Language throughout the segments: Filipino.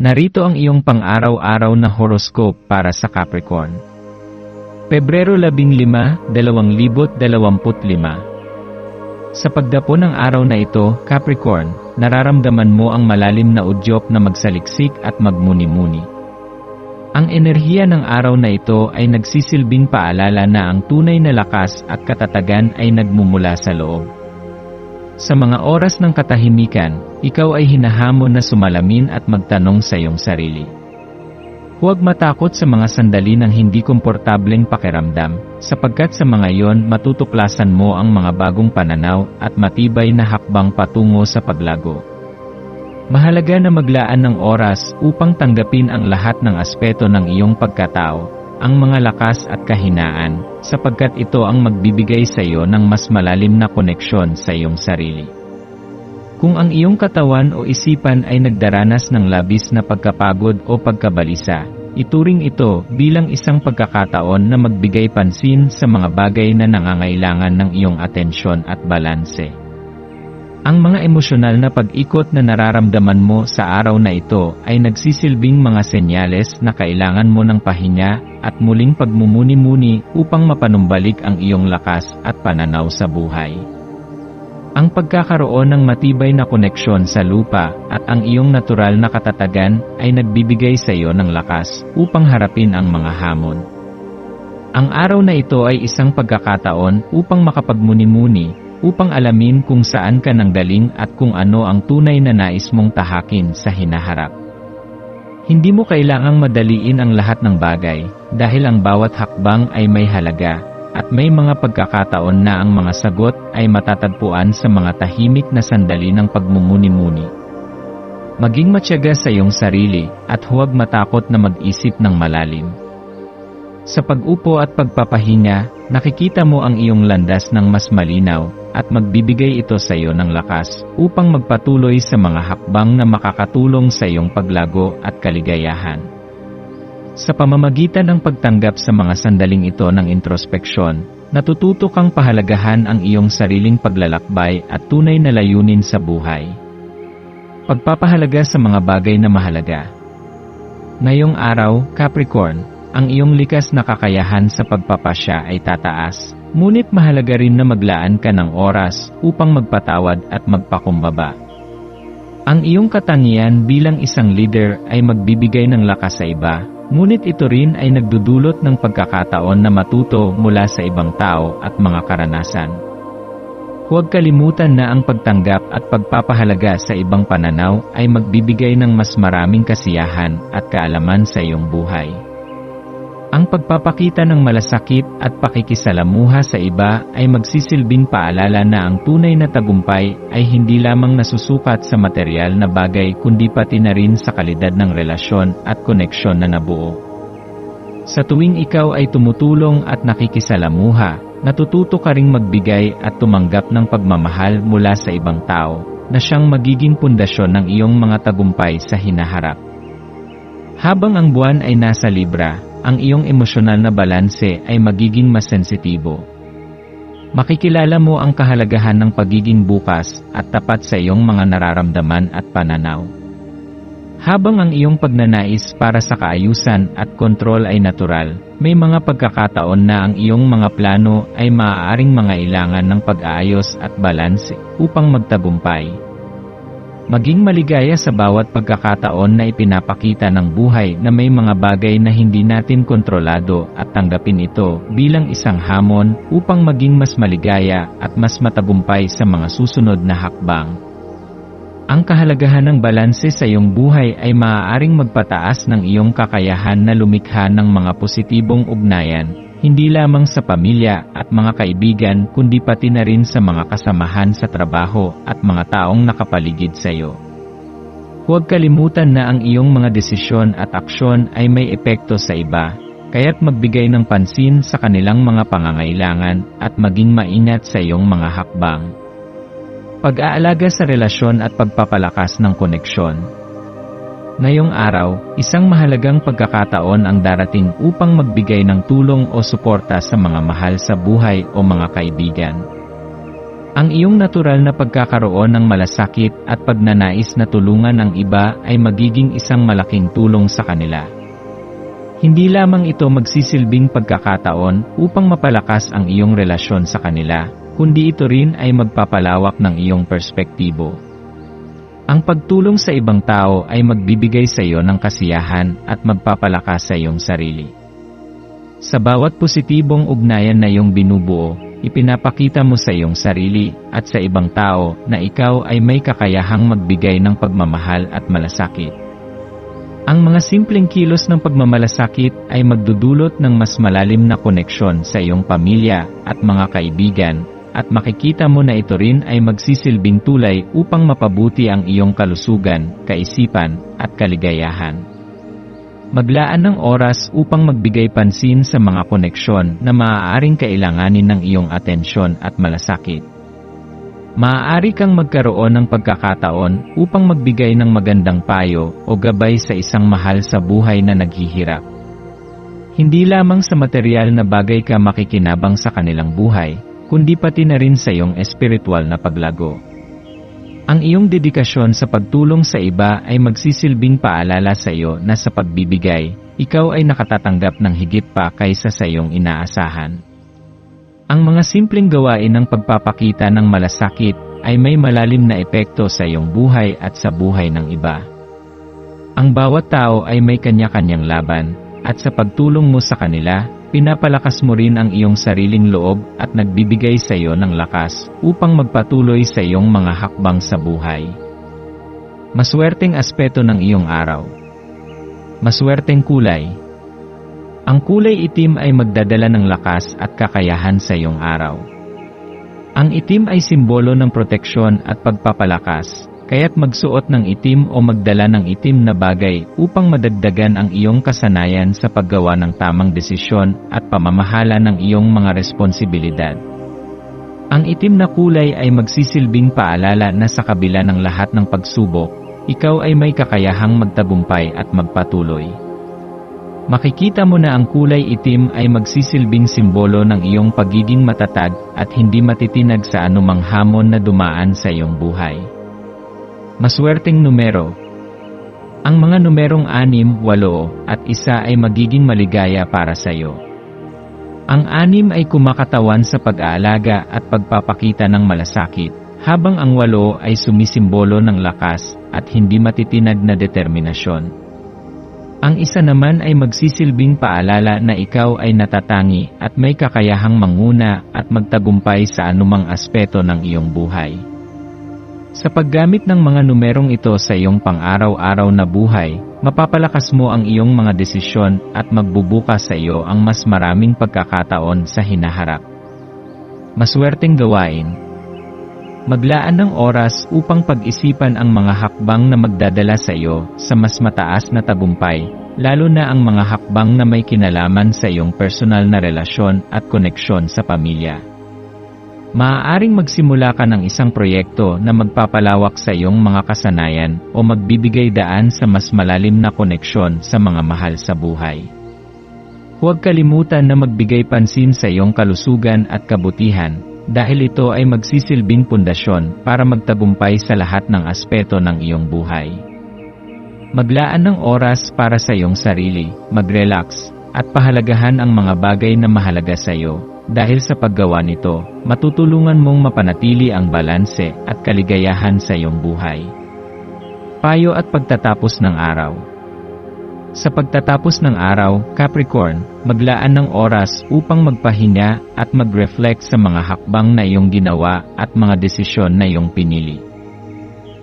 Narito ang iyong pang-araw-araw na horoscope para sa Capricorn. Pebrero 15, 2025 Sa pagdapo ng araw na ito, Capricorn, nararamdaman mo ang malalim na udyok na magsaliksik at magmuni-muni. Ang enerhiya ng araw na ito ay nagsisilbing paalala na ang tunay na lakas at katatagan ay nagmumula sa loob. Sa mga oras ng katahimikan, ikaw ay hinahamon na sumalamin at magtanong sa iyong sarili. Huwag matakot sa mga sandali ng hindi komportableng pakiramdam, sapagkat sa mga iyon matutuklasan mo ang mga bagong pananaw at matibay na hakbang patungo sa paglago. Mahalaga na maglaan ng oras upang tanggapin ang lahat ng aspeto ng iyong pagkatao, ang mga lakas at kahinaan, sapagkat ito ang magbibigay sa iyo ng mas malalim na koneksyon sa iyong sarili. Kung ang iyong katawan o isipan ay nagdaranas ng labis na pagkapagod o pagkabalisa, ituring ito bilang isang pagkakataon na magbigay pansin sa mga bagay na nangangailangan ng iyong atensyon at balanse. Ang mga emosyonal na pag-ikot na nararamdaman mo sa araw na ito ay nagsisilbing mga senyales na kailangan mo ng pahinga at muling pagmumuni-muni upang mapanumbalik ang iyong lakas at pananaw sa buhay. Ang pagkakaroon ng matibay na koneksyon sa lupa at ang iyong natural na katatagan ay nagbibigay sa iyo ng lakas upang harapin ang mga hamon. Ang araw na ito ay isang pagkakataon upang makapagmuni-muni upang alamin kung saan ka nang galing at kung ano ang tunay na nais mong tahakin sa hinaharap. Hindi mo kailangang madaliin ang lahat ng bagay, dahil ang bawat hakbang ay may halaga, at may mga pagkakataon na ang mga sagot ay matatagpuan sa mga tahimik na sandali ng pagmumuni-muni. Maging matyaga sa iyong sarili, at huwag matakot na mag-isip ng malalim. Sa pag-upo at pagpapahinga, nakikita mo ang iyong landas ng mas malinaw, at magbibigay ito sa iyo ng lakas upang magpatuloy sa mga hakbang na makakatulong sa iyong paglago at kaligayahan. Sa pamamagitan ng pagtanggap sa mga sandaling ito ng introspeksyon, natututo kang pahalagahan ang iyong sariling paglalakbay at tunay na layunin sa buhay. Pagpapahalaga sa mga bagay na mahalaga. Ngayong araw, Capricorn, ang iyong likas na kakayahan sa pagpapasya ay tataas, ngunit mahalaga rin na maglaan ka ng oras upang magpatawad at magpakumbaba. Ang iyong katangian bilang isang leader ay magbibigay ng lakas sa iba, ngunit ito rin ay nagdudulot ng pagkakataon na matuto mula sa ibang tao at mga karanasan. Huwag kalimutan na ang pagtanggap at pagpapahalaga sa ibang pananaw ay magbibigay ng mas maraming kasiyahan at kaalaman sa iyong buhay. Ang pagpapakita ng malasakit at pakikisalamuha sa iba ay magsisilbing paalala na ang tunay na tagumpay ay hindi lamang nasusukat sa material na bagay kundi pati na rin sa kalidad ng relasyon at koneksyon na nabuo. Sa tuwing ikaw ay tumutulong at nakikisalamuha, natututo ka ring magbigay at tumanggap ng pagmamahal mula sa ibang tao, na siyang magiging pundasyon ng iyong mga tagumpay sa hinaharap. Habang ang buwan ay nasa Libra, ang iyong emosyonal na balanse ay magiging mas sensitibo. Makikilala mo ang kahalagahan ng pagiging bukas at tapat sa iyong mga nararamdaman at pananaw. Habang ang iyong pagnanais para sa kaayusan at kontrol ay natural, may mga pagkakataon na ang iyong mga plano ay maaaring mangailangan ng pag-aayos at balanse upang magtagumpay. Maging maligaya sa bawat pagkakataon na ipinapakita ng buhay na may mga bagay na hindi natin kontrolado at tanggapin ito bilang isang hamon upang maging mas maligaya at mas matagumpay sa mga susunod na hakbang. Ang kahalagahan ng balanse sa iyong buhay ay maaaring magpataas ng iyong kakayahan na lumikha ng mga positibong ugnayan, hindi lamang sa pamilya at mga kaibigan kundi pati na rin sa mga kasamahan sa trabaho at mga taong nakapaligid sa iyo. Huwag kalimutan na ang iyong mga desisyon at aksyon ay may epekto sa iba, kaya't magbigay ng pansin sa kanilang mga pangangailangan at maging maingat sa iyong mga hakbang. Pag-aalaga sa relasyon at pagpapalakas ng koneksyon. Ngayong araw, isang mahalagang pagkakataon ang darating upang magbigay ng tulong o suporta sa mga mahal sa buhay o mga kaibigan. Ang iyong natural na pagkakaroon ng malasakit at pagnanais na tulungan ang iba ay magiging isang malaking tulong sa kanila. Hindi lamang ito magsisilbing pagkakataon upang mapalakas ang iyong relasyon sa kanila, kundi ito rin ay magpapalawak ng iyong perspektibo. Ang pagtulong sa ibang tao ay magbibigay sa iyo ng kasiyahan at magpapalakas sa iyong sarili. Sa bawat positibong ugnayan na iyong binubuo, ipinapakita mo sa iyong sarili at sa ibang tao na ikaw ay may kakayahang magbigay ng pagmamahal at malasakit. Ang mga simpleng kilos ng pagmamalasakit ay magdudulot ng mas malalim na koneksyon sa iyong pamilya at mga kaibigan, at makikita mo na ito rin ay magsisilbing tulay upang mapabuti ang iyong kalusugan, kaisipan, at kaligayahan. Maglaan ng oras upang magbigay pansin sa mga koneksyon na maaaring kailanganin ng iyong atensyon at malasakit. Maaari kang magkaroon ng pagkakataon upang magbigay ng magandang payo o gabay sa isang mahal sa buhay na naghihirap. Hindi lamang sa material na bagay ka makikinabang sa kanilang buhay, kundi pati na rin sa iyong espiritual na paglago. Ang iyong dedikasyon sa pagtulong sa iba ay magsisilbing paalala sa iyo na sa pagbibigay, ikaw ay nakatatanggap ng higit pa kaysa sa iyong inaasahan. Ang mga simpleng gawain ng pagpapakita ng malasakit ay may malalim na epekto sa iyong buhay at sa buhay ng iba. Ang bawat tao ay may kanya-kanyang laban, at sa pagtulong mo sa kanila, pinapalakas mo rin ang iyong sariling loob at nagbibigay sa iyo ng lakas upang magpatuloy sa iyong mga hakbang sa buhay. Maswerteng aspeto ng iyong araw. Maswerteng kulay. Ang kulay itim ay magdadala ng lakas at kakayahan sa iyong araw. Ang itim ay simbolo ng proteksyon at pagpapalakas, kaya't magsuot ng itim o magdala ng itim na bagay upang madagdagan ang iyong kasanayan sa paggawa ng tamang desisyon at pamamahala ng iyong mga responsibilidad. Ang itim na kulay ay magsisilbing paalala na sa kabila ng lahat ng pagsubok, ikaw ay may kakayahang magtagumpay at magpatuloy. Makikita mo na ang kulay itim ay magsisilbing simbolo ng iyong pagiging matatag at hindi matitinag sa anumang hamon na dumaan sa iyong buhay. Maswerteng numero. Ang mga numerong 6, 8, at isa ay magiging maligaya para sa iyo. Ang anim ay kumakatawan sa pag-aalaga at pagpapakita ng malasakit, habang ang walo ay sumisimbolo ng lakas at hindi matitinag na determinasyon. Ang isa naman ay magsisilbing paalala na ikaw ay natatangi at may kakayahang manguna at magtagumpay sa anumang aspeto ng iyong buhay. Sa paggamit ng mga numerong ito sa iyong pang-araw-araw na buhay, mapapalakas mo ang iyong mga desisyon at magbubukas sa iyo ang mas maraming pagkakataon sa hinaharap. Maswerteng gawain Maglaan ng oras upang pag-isipan ang mga hakbang na magdadala sa iyo sa mas mataas na tagumpay, lalo na ang mga hakbang na may kinalaman sa iyong personal na relasyon at koneksyon sa pamilya. Maaaring magsimula ka ng isang proyekto na magpapalawak sa iyong mga kasanayan o magbibigay daan sa mas malalim na koneksyon sa mga mahal sa buhay. Huwag kalimutan na magbigay pansin sa iyong kalusugan at kabutihan, dahil ito ay magsisilbing pundasyon para magtagumpay sa lahat ng aspeto ng iyong buhay. Maglaan ng oras para sa iyong sarili, mag-relax, at pahalagahan ang mga bagay na mahalaga sa iyo, dahil sa paggawa nito, matutulungan mong mapanatili ang balanse at kaligayahan sa iyong buhay. Payo at pagtatapos ng araw Sa pagtatapos ng araw, Capricorn, maglaan ng oras upang magpahinga at mag-reflect sa mga hakbang na iyong ginawa at mga desisyon na iyong pinili.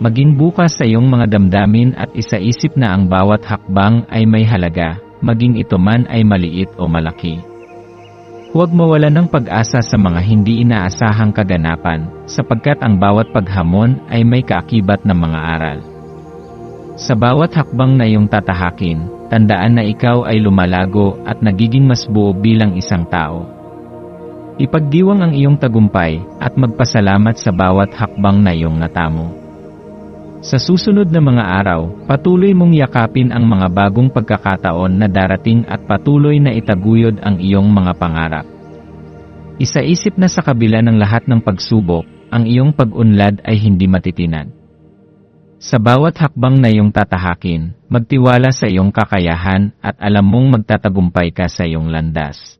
Maging bukas sa iyong mga damdamin at isaisip na ang bawat hakbang ay may halaga, maging ito man ay maliit o malaki. Huwag mawala ng pag-asa sa mga hindi inaasahang kaganapan, sapagkat ang bawat paghamon ay may kaakibat na mga aral. Sa bawat hakbang na iyong tatahakin, tandaan na ikaw ay lumalago at nagiging mas buo bilang isang tao. Ipagdiwang ang iyong tagumpay at magpasalamat sa bawat hakbang na iyong natamo. Sa susunod na mga araw, patuloy mong yakapin ang mga bagong pagkakataon na darating at patuloy na itaguyod ang iyong mga pangarap. Isaisip na sa kabila ng lahat ng pagsubok, ang iyong pag-unlad ay hindi matitinan. Sa bawat hakbang na iyong tatahakin, magtiwala sa iyong kakayahan at alam mong magtatagumpay ka sa iyong landas.